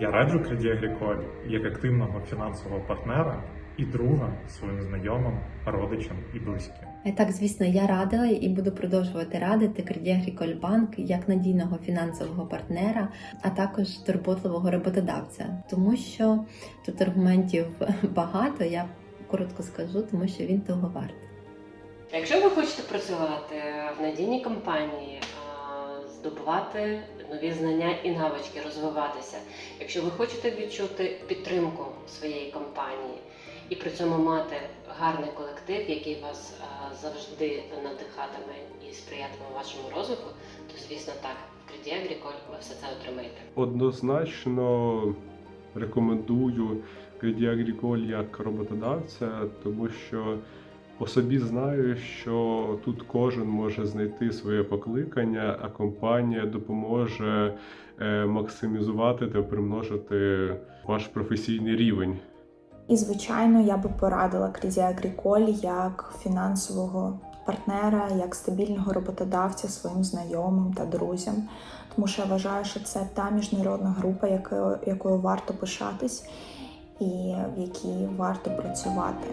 Я раджу Credit Agricole як активного фінансового партнера і друга своїм знайомим, родичам і близьким. Е, Так, звісно, я радила і буду продовжувати радити Credit Agricole Bank як надійного фінансового партнера, а також турботливого роботодавця, тому що тут аргументів багато. Я коротко скажу, тому що він того вартий. Якщо ви хочете працювати в надійній компанії, здобувати нові знання і навички, розвиватися, якщо ви хочете відчути підтримку своєї компанії і при цьому мати гарний колектив, який вас завжди надихатиме і сприятиме вашому розвитку, то звісно так, в Credit Agricole ви все це отримаєте. Однозначно рекомендую Credit Agricole як роботодавця, тому що по собі знаю, що тут кожен може знайти своє покликання, а компанія допоможе е, максимізувати та примножити ваш професійний рівень. І, звичайно, я би порадила Credit Agricole як фінансового партнера, як стабільного роботодавця своїм знайомим та друзям, тому що я вважаю, що це та міжнародна група, якою, якою варто пишатись і в якій варто працювати.